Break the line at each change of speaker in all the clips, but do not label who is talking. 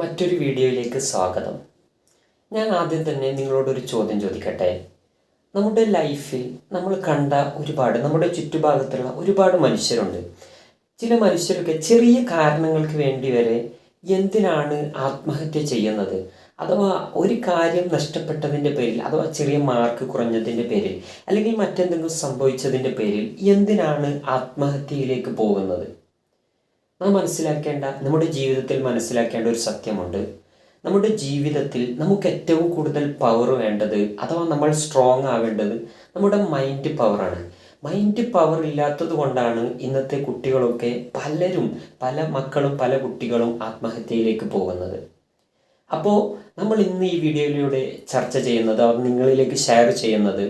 മറ്റൊരു വീഡിയോയിലേക്ക് സ്വാഗതം. ഞാൻ ആദ്യം തന്നെ നിങ്ങളോടൊരു ചോദ്യം ചോദിക്കട്ടെ? നമ്മുടെ ലൈഫിൽ നമ്മൾ കണ്ട ഒരുപാട് നമ്മുടെ ചുറ്റുഭാഗത്തുള്ള ഒരുപാട് മനുഷ്യരുണ്ട്. ചില മനുഷ്യരൊക്കെ ചെറിയ കാരണങ്ങൾക്ക് വേണ്ടി വരെ എന്തിനാണ് ആത്മഹത്യ ചെയ്യുന്നത്? അഥവാ ഒരു കാര്യം നഷ്ടപ്പെട്ടതിന്റെ പേരിൽ അഥവാ ചെറിയ മാർക്ക് കുറഞ്ഞതിന്റെ പേരിൽ അല്ലെങ്കിൽ മറ്റെന്തെങ്കിലും സംഭവിച്ചതിന്റെ പേരിൽ എന്തിനാണ് ആത്മഹത്യയിലേക്ക് പോകുന്നത്? നാം മനസ്സിലാക്കേണ്ട നമ്മുടെ ജീവിതത്തിൽ മനസ്സിലാക്കേണ്ട ഒരു സത്യമുണ്ട്. നമ്മുടെ ജീവിതത്തിൽ നമുക്ക് ഏറ്റവും കൂടുതൽ പവർ വേണ്ടത് അഥവാ നമ്മൾ സ്ട്രോങ് ആവേണ്ടത് നമ്മുടെ മൈൻഡ് പവറാണ് മൈൻഡ് പവർ ഇല്ലാത്തത് കൊണ്ടാണ് ഇന്നത്തെ കുട്ടികളൊക്കെ പലരും പല മക്കളും പല കുട്ടികളും ആത്മഹത്യയിലേക്ക് പോകുന്നത്. അപ്പോൾ നമ്മൾ ഇന്ന് ഈ വീഡിയോയിലൂടെ ചർച്ച ചെയ്യുന്നത് അവർ നിങ്ങളിലേക്ക് ഷെയർ ചെയ്യുന്നത്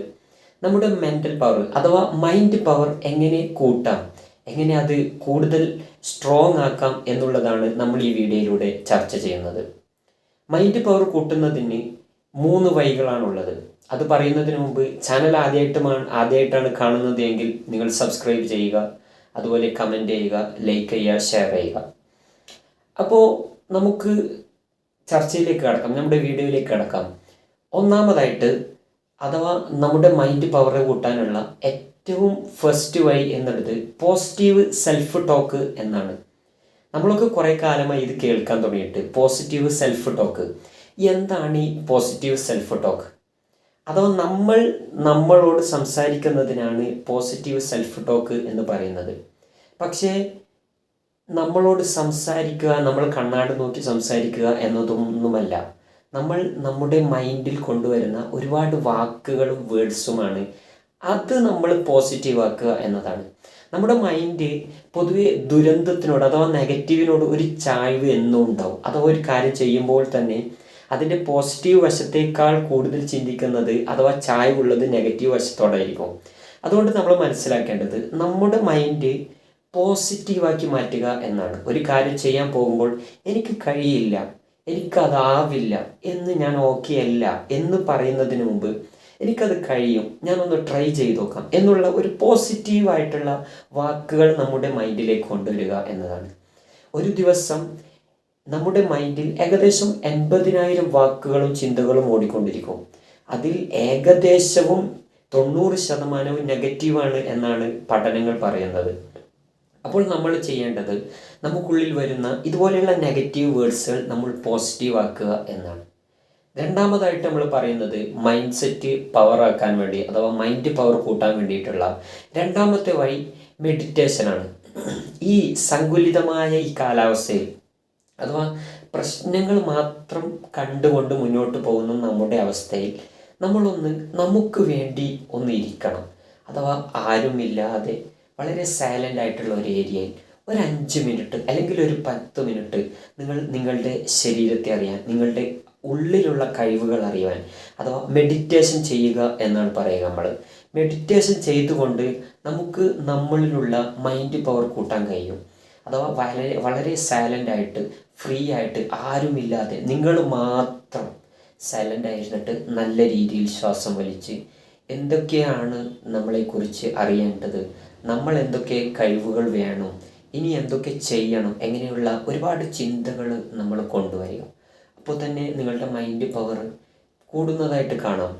നമ്മുടെ മെന്റൽ പവർ അഥവാ മൈൻഡ് പവർ എങ്ങനെ കൂട്ടാം? എങ്ങനെ അത് കൂടുതൽ സ്ട്രോങ് ആക്കാം എന്നുള്ളതാണ് നമ്മൾ ഈ വീഡിയോയിലൂടെ ചർച്ച ചെയ്യുന്നത്. മൈൻഡ് പവർ കൂട്ടുന്നതിന് മൂന്ന് വഴികളാണുള്ളത്. അത് പറയുന്നതിന് മുമ്പ് ചാനൽ ആദ്യമായിട്ടുമാണ് ആദ്യമായിട്ടാണ് കാണുന്നത് എങ്കിൽ നിങ്ങൾ സബ്സ്ക്രൈബ് ചെയ്യുക അതുപോലെ കമന്റ് ചെയ്യുക ലൈക്ക് ചെയ്യുക ഷെയർ ചെയ്യുക. അപ്പോൾ നമുക്ക് ചർച്ചയിലേക്ക് കടക്കാം നമ്മുടെ വീഡിയോയിലേക്ക് കടക്കാം. ഒന്നാമതായിട്ട് അഥവാ നമ്മുടെ മൈൻഡ് പവർ കൂട്ടാനുള്ള ഏറ്റവും ഫസ്റ്റ് വഴി എന്നുള്ളത് പോസിറ്റീവ് സെൽഫ് ടോക്ക് എന്നാണ്. നമ്മളൊക്കെ കുറേ കാലമായി ഇത് കേൾക്കാൻ തുടങ്ങിയിട്ട് പോസിറ്റീവ് സെൽഫ് ടോക്ക് എന്താണ് ഈ പോസിറ്റീവ് സെൽഫ് ടോക്ക് അഥവാ നമ്മൾ നമ്മളോട് സംസാരിക്കുന്നതിനാണ് പോസിറ്റീവ് സെൽഫ് ടോക്ക് എന്ന് പറയുന്നത്. പക്ഷേ നമ്മളോട് സംസാരിക്കുക നമ്മൾ കണ്ണാട് നോക്കി സംസാരിക്കുക എന്നതൊന്നുമല്ല. നമ്മൾ നമ്മുടെ മൈൻഡിൽ കൊണ്ടുവരുന്ന ഒരുപാട് വാക്കുകളും വേർഡ്സുമാണ് അത് നമ്മൾ പോസിറ്റീവ് ആക്കുക എന്നതാണ്. നമ്മുടെ മൈൻഡ് പൊതുവെ ദുരന്തത്തിനോട് അഥവാ നെഗറ്റീവിനോട് ഒരു ചായ്വ് എന്നും ഉണ്ടാവും. അഥവാ ഒരു കാര്യം ചെയ്യുമ്പോൾ തന്നെ അതിന്റെ പോസിറ്റീവ് വശത്തേക്കാൾ കൂടുതൽ ചിന്തിക്കുന്നത് അഥവാ ചായ്വുള്ളത് നെഗറ്റീവ് വശത്തോടായിരിക്കും. അതുകൊണ്ട് നമ്മൾ മനസ്സിലാക്കേണ്ടത് നമ്മുടെ മൈൻഡ് പോസിറ്റീവാക്കി മാറ്റുക എന്നാണ്. ഒരു കാര്യം ചെയ്യാൻ പോകുമ്പോൾ എനിക്ക് കഴിയില്ല. എനിക്കതാവില്ല എന്ന് ഞാൻ ഓക്കെ അല്ല എന്ന് പറയുന്നതിന് മുമ്പ് എനിക്കത് കഴിയും. ഞാനൊന്ന് ട്രൈ ചെയ്ത് നോക്കാം. എന്നുള്ള ഒരു പോസിറ്റീവായിട്ടുള്ള വാക്കുകൾ നമ്മുടെ മൈൻഡിലേക്ക് കൊണ്ടുവരിക എന്നതാണ്. ഒരു ദിവസം നമ്മുടെ മൈൻഡിൽ ഏകദേശം എൺപതിനായിരം വാക്കുകളും ചിന്തകളും ഓടിക്കൊണ്ടിരിക്കും. അതിൽ ഏകദേശവും തൊണ്ണൂറ് ശതമാനവും നെഗറ്റീവാണ് എന്നാണ് പഠനങ്ങൾ പറയുന്നത്. അപ്പോൾ നമ്മൾ ചെയ്യേണ്ടത് നമുക്കുള്ളിൽ വരുന്ന ഇതുപോലെയുള്ള നെഗറ്റീവ് വേർഡ്സുകൾ നമ്മൾ പോസിറ്റീവ് ആക്കുക എന്നാണ്. രണ്ടാമതായിട്ട് നമ്മൾ പറയുന്നത് മൈൻഡ് സെറ്റ് പവർ ആക്കാൻ വേണ്ടി അഥവാ മൈൻഡ് പവർ കൂട്ടാൻ വേണ്ടിയിട്ടുള്ള രണ്ടാമത്തെ വഴി മെഡിറ്റേഷനാണ് ഈ സങ്കുലിതമായ ഈ കാലാവസ്ഥയിൽ അഥവാ പ്രശ്നങ്ങൾ മാത്രം കണ്ടുകൊണ്ട് മുന്നോട്ട് പോകുന്ന നമ്മുടെ അവസ്ഥയിൽ നമ്മളൊന്ന് നമുക്ക് വേണ്ടി ഒന്ന് ഇരിക്കണം. അഥവാ ആരുമില്ലാതെ വളരെ സൈലന്റ് ആയിട്ടുള്ള ഒരു ഏരിയയിൽ ഒരു അഞ്ച് മിനിറ്റ് അല്ലെങ്കിൽ ഒരു പത്ത് മിനിറ്റ് നിങ്ങൾ നിങ്ങളുടെ ശരീരത്തെ അറിയാൻ നിങ്ങളുടെ ഉള്ളിലുള്ള കഴിവുകൾ അറിയാൻ അഥവാ മെഡിറ്റേഷൻ ചെയ്യുക എന്നാണ് പറയുക നമ്മൾ. മെഡിറ്റേഷൻ ചെയ്തുകൊണ്ട് നമുക്ക് നമ്മളിലുള്ള മൈൻഡ് പവർ കൂട്ടാൻ കഴിയും. അഥവാ വളരെ വളരെ സൈലന്റ് ആയിട്ട് ഫ്രീ ആയിട്ട് ആരുമില്ലാതെ നിങ്ങൾ മാത്രം സൈലന്റ് ആയിരുന്നിട്ട് നല്ല രീതിയിൽ ശ്വാസം വലിച്ച് എന്തൊക്കെയാണ് നമ്മളെക്കുറിച്ച് അറിയേണ്ടത്? നമ്മൾ എന്തൊക്കെ കഴിവുകൾ വേണം? ഇനി എന്തൊക്കെ ചെയ്യണം? എങ്ങനെയുള്ള ഒരുപാട് ചിന്തകൾ നമ്മൾ കൊണ്ടുവരിക. അപ്പോൾ തന്നെ നിങ്ങളുടെ മൈൻഡ് പവർ കൂടുന്നതായിട്ട് കാണാം.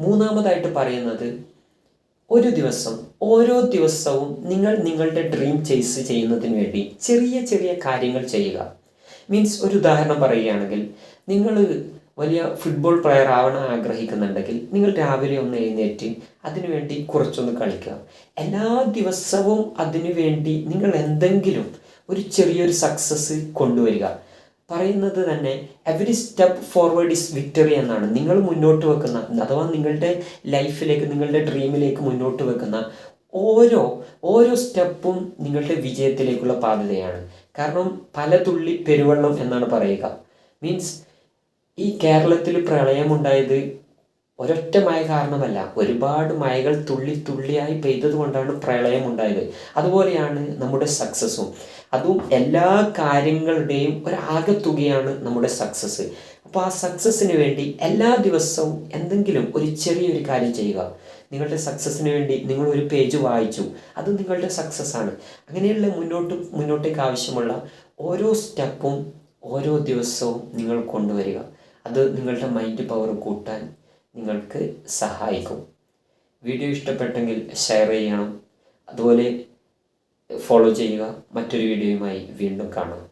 മൂന്നാമതായിട്ട് പറയുന്നത് ഒരു ദിവസം ഓരോ ദിവസവും നിങ്ങൾ നിങ്ങളുടെ ഡ്രീം ചേസ് ചെയ്യുന്നതിന് വേണ്ടി ചെറിയ ചെറിയ കാര്യങ്ങൾ ചെയ്യുക. മീൻസ് ഒരു ഉദാഹരണം പറയുകയാണെങ്കിൽ നിങ്ങൾ വലിയ ഫുട്ബോൾ പ്ലെയർ ആവണം ആഗ്രഹിക്കുന്നുണ്ടെങ്കിൽ നിങ്ങൾ രാവിലെ ഒന്ന് എഴുന്നേറ്റ് അതിനുവേണ്ടി കുറച്ചൊന്ന് കളിക്കുക. എല്ലാ ദിവസവും അതിനുവേണ്ടി നിങ്ങൾ എന്തെങ്കിലും ഒരു ചെറിയൊരു സക്സസ് കൊണ്ടുവരിക. പറയുന്നത് തന്നെ every step forward is victory എന്നാണ്. നിങ്ങൾ മുന്നോട്ട് വെക്കുന്ന അഥവാ നിങ്ങളുടെ ലൈഫിലേക്ക് നിങ്ങളുടെ ഡ്രീമിലേക്ക് മുന്നോട്ട് വെക്കുന്ന ഓരോ ഓരോ സ്റ്റെപ്പും നിങ്ങളുടെ വിജയത്തിലേക്കുള്ള പാതയാണ്. കാരണം പല തുള്ളി പെരുവെള്ളം എന്നാണ് പറയുക. മീൻസ് ഈ കേരളത്തിൽ പ്രളയമുണ്ടായത് ഒരൊറ്റ മഴ കാരണമല്ല. ഒരുപാട് മഴകൾ തുള്ളി തുള്ളിയായി പെയ്തത് കൊണ്ടാണ് പ്രളയം ഉണ്ടായത് അതുപോലെയാണ് നമ്മുടെ സക്സസ്സും അതും എല്ലാ കാര്യങ്ങളുടെയും ഒരാകത്തുകയാണ് നമ്മുടെ സക്സസ് അപ്പോൾ ആ സക്സസ്സിന് വേണ്ടി എല്ലാ ദിവസവും എന്തെങ്കിലും ഒരു ചെറിയൊരു കാര്യം ചെയ്യുക. നിങ്ങളുടെ സക്സസ്സിന് വേണ്ടി നിങ്ങൾ ഒരു പേജ് വായിച്ചു. അത് നിങ്ങളുടെ സക്സസ് ആണ്. അങ്ങനെയുള്ള മുന്നോട്ട് മുന്നോട്ടേക്ക് ആവശ്യമുള്ള ഓരോ സ്റ്റെപ്പും ഓരോ ദിവസവും നിങ്ങൾ കൊണ്ടുവരിക. അത് നിങ്ങളുടെ മൈൻഡ് പവർ കൂട്ടാൻ നിങ്ങൾക്ക് സഹായിക്കും. വീഡിയോ ഇഷ്ടപ്പെട്ടെങ്കിൽ ഷെയർ ചെയ്യണം. അതുപോലെ ഫോളോ ചെയ്യുക. മറ്റൊരു വീഡിയോയുമായി വീണ്ടും കാണാം.